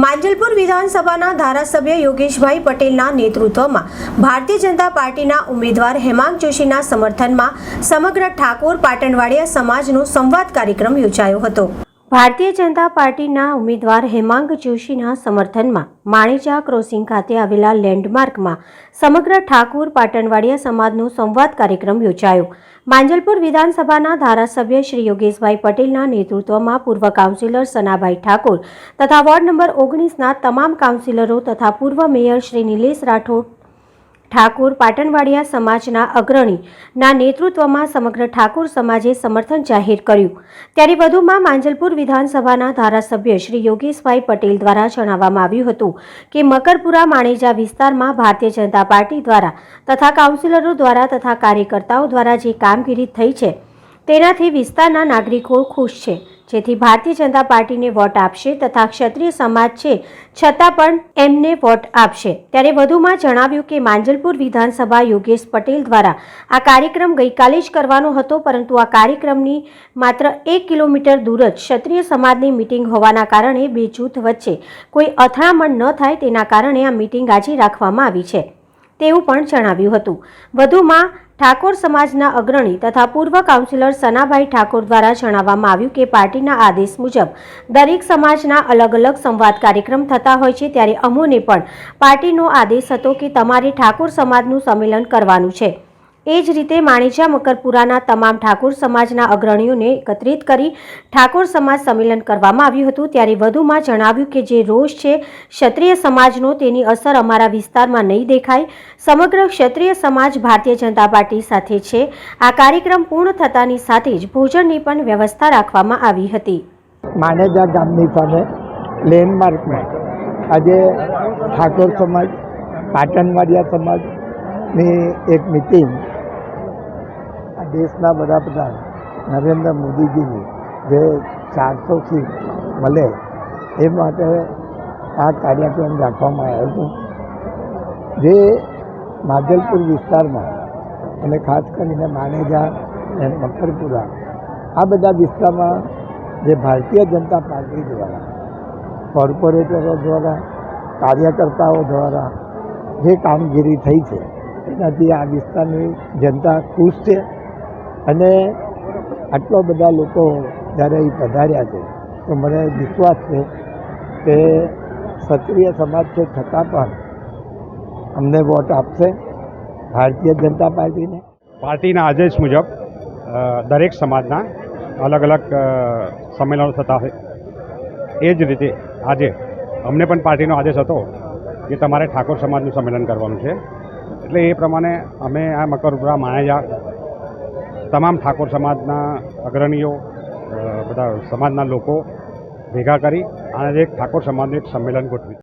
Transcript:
માંજલપુર વિધાનસભાના ધારાસભ્ય યોગેશભાઈ પટેલના નેતૃત્વમાં ભારતીય જનતા પાર્ટીના ઉમેદવાર હેમાંગ જોશીના સમર્થનમાં સમગ્ર ઠાકોર પાટણવાડિયા સમાજનો સંવાદ કાર્યક્રમ યોજાયો હતો. ભારતીય જનતા પાર્ટીના ઉમેદવાર હેમાંગ જોશીના સમર્થનમાં માણેજા ક્રોસિંગ ખાતે આવેલા લેન્ડમાર્કમાં સમગ્ર ઠાકુર પાટણવાડિયા સમાજનો સંવાદ કાર્યક્રમ યોજાયો. માંજલપુર વિધાનસભાના ધારાસભ્ય શ્રી યોગેશભાઈ પટેલના નેતૃત્વમાં પૂર્વ કાઉન્સિલર સનાભાઈ ઠાકોર તથા વોર્ડ નંબર ઓગણીસના તમામ કાઉન્સિલરો તથા પૂર્વ મેયર શ્રી નિલેશ રાઠોડ ઠાકોર પાટણવાડિયા સમાજના અગ્રણીના નેતૃત્વમાં સમગ્ર ઠાકોર સમાજે સમર્થન જાહેર કર્યું. ત્યારે વધુમાં માંજલપુર વિધાનસભાના ધારાસભ્ય શ્રી યોગેશભાઈ પટેલ દ્વારા જણાવવામાં આવ્યું હતું કે મકરપુરા માણેજા વિસ્તારમાં ભારતીય જનતા પાર્ટી દ્વારા તથા કાઉન્સિલરો દ્વારા તથા કાર્યકર્તાઓ દ્વારા જે કામગીરી થઈ છે, તેનાથી વિસ્તારના નાગરિકો ખુશ છે. જેથી ભારતીય જનતા પાર્ટીને વોટ આપશે તથા ક્ષત્રિય સમાજ છે, છતાં પણ એમને વોટ આપશે. ત્યારે વધુમાં જણાવ્યું કે માંજલપુર વિધાનસભા યોગેશ પટેલ દ્વારા આ કાર્યક્રમ ગઈકાલે જ કરવાનો હતો, પરંતુ આ કાર્યક્રમની માત્ર એક કિલોમીટર દૂર જ ક્ષત્રિય સમાજની મિટિંગ હોવાના કારણે બે જૂથ વચ્ચે કોઈ અથડામણ ન થાય તેના કારણે આ મિટિંગ આજે રાખવામાં આવી છે. તેવું પણ જણાવ્યું હતું. વધુમાં, ઠાકોર સમાજના અગ્રણી તથા પૂર્વ કાઉન્સિલર સનાભાઈ ઠાકોર દ્વારા જણાવવામાં આવ્યું કે પાર્ટીના આદેશ મુજબ દરેક સમાજના અલગ અલગ સંવાદ કાર્યક્રમ થતા હોય છે, ત્યારે અમોને પણ પાર્ટીનો આદેશ હતો કે તમારે ઠાકોર સમાજનું સંમેલન કરવાનું છે. એ જ રીતે માણેજા મકરપુરાના તમામ ઠાકોર સમાજના અગ્રણીઓને એકત્રિત કરી ઠાકોર સમાજ સંમેલન કરવામાં આવ્યું હતું. ત્યારે વધુમાં જણાવ્યું કે જે રોષ છે, ક્ષત્રિય સમાજનો તેની અસર અમારા વિસ્તારમાં નહીં દેખાય. સમગ્ર ક્ષત્રિય સમાજ ભારતીય જનતા પાર્ટી સાથે છે. આ કાર્યક્રમ પૂર્ણ થતાની સાથે જ ભોજનની પણ વ્યવસ્થા રાખવામાં આવી હતી. માનેજા ગામની સામે લેન્ડમાર્કમાં આજે ઠાકોર સમાજ, પાટણવાડિયા સમાજની એક મિટિંગ દેશના વડાપ્રધાન નરેન્દ્ર મોદીજીની જે ચારસો સીટ મળે એ માટે આ કાર્યક્રમ રાખવામાં આવ્યો હતો. જે માધલપુર વિસ્તારમાં અને ખાસ કરીને માનેજા અને મકરપુરા આ બધા વિસ્તારમાં જે ભારતીય જનતા પાર્ટી દ્વારા, કોર્પોરેટરો દ્વારા, કાર્યકર્તાઓ દ્વારા જે કામગીરી થઈ છે, એનાથી આ વિસ્તારની જનતા ખુશ છે. અને આટલા બધા લોકો જ્યારે અહીં પધાર્યા છે, તો મને વિશ્વાસ છે કે ક્ષત્રિય સમાજ છે છતાં પણ અમને વોટ આપશે ભારતીય જનતા પાર્ટીને. પાર્ટીના આદેશ મુજબ દરેક સમાજના અલગ અલગ સંમેલનો થતા હોય. એ જ રીતે આજે અમને પણ પાર્ટીનો આદેશ હતો કે તમારે ઠાકોર સમાજનું સંમેલન કરવાનું છે. એટલે એ પ્રમાણે અમે આ મકરપુરા, માણેજા તમામ ઠાકોર સમાજના અગ્રણીઓ બધા સમાજના લોકો ભેગા કરી અને એક ઠાકોર સમાજનું એક સંમેલન ગોઠવી